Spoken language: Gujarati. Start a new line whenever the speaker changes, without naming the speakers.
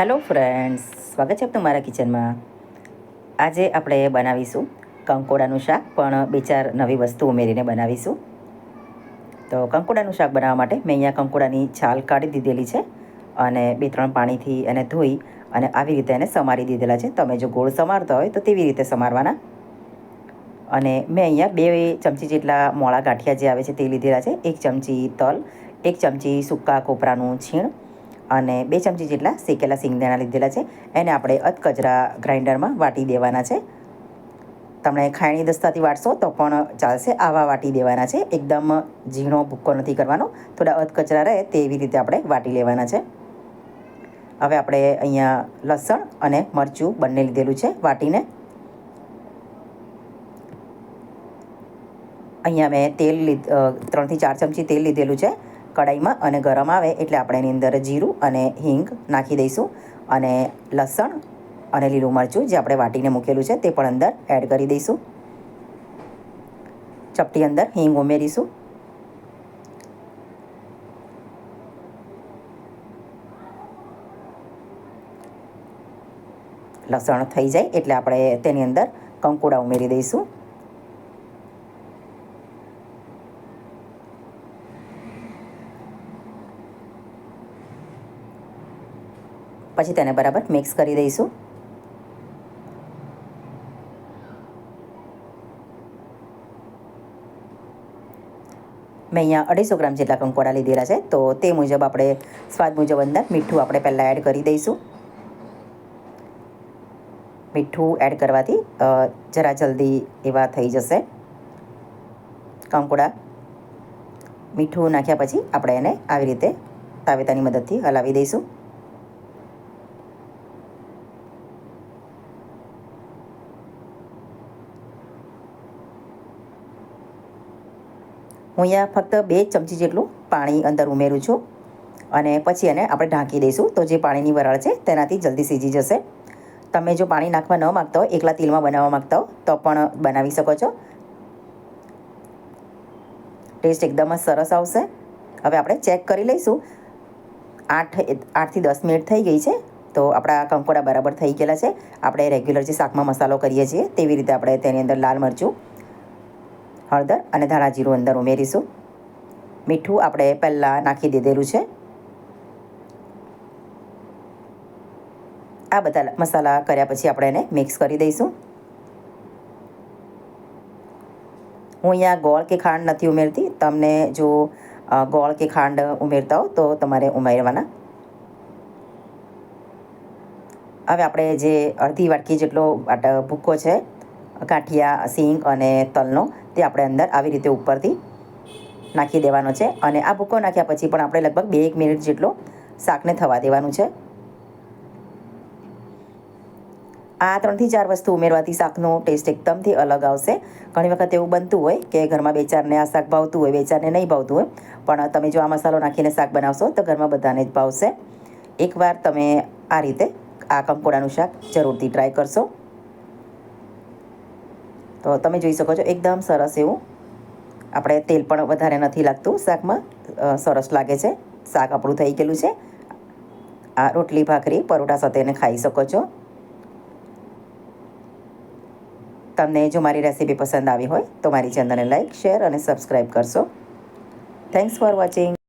હેલો ફ્રેન્ડ્સ સ્વાગત છે આપનું મારા કિચનમાં. આજે આપણે બનાવીશું કંકોડાનું શાક, પણ બે ચાર નવી વસ્તુ ઉમેરીને બનાવીશું. તો કંકોડાનું શાક બનાવવા માટે મેં અહીંયા કંકોડાની છાલ કાઢી દીધેલી છે અને બે ત્રણ પાણીથી એને ધોઈ અને આવી રીતે એને સમારી દીધેલા છે. તમે જો ગોળ સમારતા હોય તો તેવી રીતે સમારવાના. અને મેં અહીંયા બે ચમચી જેટલા મોળા ગાંઠિયા જે આવે છે તે લીધેલા છે. એક ચમચી તલ, એક ચમચી સૂકા કોપરાનું છીણ અને બે ચમચી જેટલા શેકેલા સિંગદાણા લીધેલા છે. એને આપણે અધકચરા ગ્રાઇન્ડરમાં વાટી દેવાના છે. તમે ખાયણી દસ્તાથી વાટશો તો પણ ચાલશે. આવા વાટી દેવાના છે. એકદમ ઝીણો ભૂક્કો નથી કરવાનો. થોડા અધકચરા રહે તેવી રીતે આપણે વાટી લેવાના છે. હવે આપણે અહીંયા લસણ અને મરચું બંને લીધેલું છે વાટીને. અહીંયા મેં તેલ લીધ ત્રણથી ચાર ચમચી તેલ લીધેલું છે. કડાઈમાં અને ગરમ આવે એટલે આપણે એની અંદર જીરું અને હિંગ નાખી દઈશું અને લસણ અને લીલું મરચું જે આપણે વાટીને મૂકેલું છે તે પણ અંદર એડ કરી દઈશું. ચપટી અંદર હિંગ ઉમેરીશું. લસણ થઈ જાય એટલે આપણે તેની અંદર કંકુડા ઉમેરી દઈશું. પછી તેને બરાબર મિક્સ કરી દઈશું. મેં અહીંયા અઢીસો ગ્રામ જેટલા કંકોડા લીધેલા છે, તો તે મુજબ આપણે સ્વાદ મુજબ અંદર મીઠું આપણે પહેલાં એડ કરી દઈશું. મીઠું એડ કરવાથી જરા જલ્દી એવા થઈ જશે કંકોડા. મીઠું નાખ્યા પછી આપણે એને આવી રીતે તાવેતાની મદદથી હલાવી દઈશું. હું અહીંયા ફક્ત બે ચમચી જેટલું પાણી અંદર ઉમેરું છું. અને પછી એને આપણે ઢાંકી દઈશું. તો જે પાણીની વરાળ છે તેનાથી જલ્દી સીજી જશે. તમે જો પાણી નાખવા ન માગતા હો, એકલા તેલમાં બનાવવા માગતા હો, તો પણ બનાવી શકો છો. ટેસ્ટ એકદમ જ સરસ આવશે. હવે આપણે ચેક કરી લઈશું. આઠ આઠથી દસ મિનિટ થઈ ગઈ છે, તો આપણા કંકોડા બરાબર થઈ ગયેલા છે. આપણે રેગ્યુલર જે શાકમાં મસાલો કરીએ છીએ, તેવી રીતે આપણે તેની અંદર લાલ મરચું હળદર અને ધાણા જીરું અંદર ઉમેરીશું. મીઠું આપણે પહેલાં નાખી દીધેલું છે. આ બધા મસાલા કર્યા પછી આપણે એને મિક્સ કરી દઈશું. હું અહીંયા ગોળ કે ખાંડ નથી ઉમેરતી. તમને જો ગોળ કે ખાંડ ઉમેરતા હો તો તમારે ઉમેરવાના. હવે આપણે જે અડધી વાટકી જેટલો ભૂક્કો છે ગાંઠિયા સિંગ અને તલનો તે આપણે અંદર આવી રીતે ઉપરથી નાખી દેવાનો છે અને આ ભૂકો નાખ્યા પછી પણ આપણે લગભગ બે એક મિનિટ જેટલો શાકને થવા દેવાનું છે. આ ત્રણથી ચાર વસ્તુ ઉમેરવાથી શાકનો ટેસ્ટ એકદમથી અલગ આવશે. ઘણી વખત એવું બનતું હોય કે ઘરમાં બે ચારને આ શાક ભાવતું હોય બે ચારને નહીં ભાવતું હોય, પણ તમે જો આ મસાલો નાખીને શાક બનાવશો તો ઘરમાં બધાને જ ભાવશે. એકવાર તમે આ રીતે આ કંકોડાનું શાક જરૂરથી ટ્રાય કરશો. તો તમે જોઈ શકો છો, એકદમ સરસ એવું. આપણે તેલ પણ વધારે નથી લાગતું શાકમાં. સરસ લાગે છે. શાક આપણું થઈ ગયેલું છે. આ રોટલી, ભાખરી, પરોઠા સાથે એને ખાઈ શકો છો. તમને જો મારી રેસીપી પસંદ આવી હોય તો મારી ચેનલને લાઈક, શેર અને સબસ્ક્રાઈબ કરશો. Thanks for watching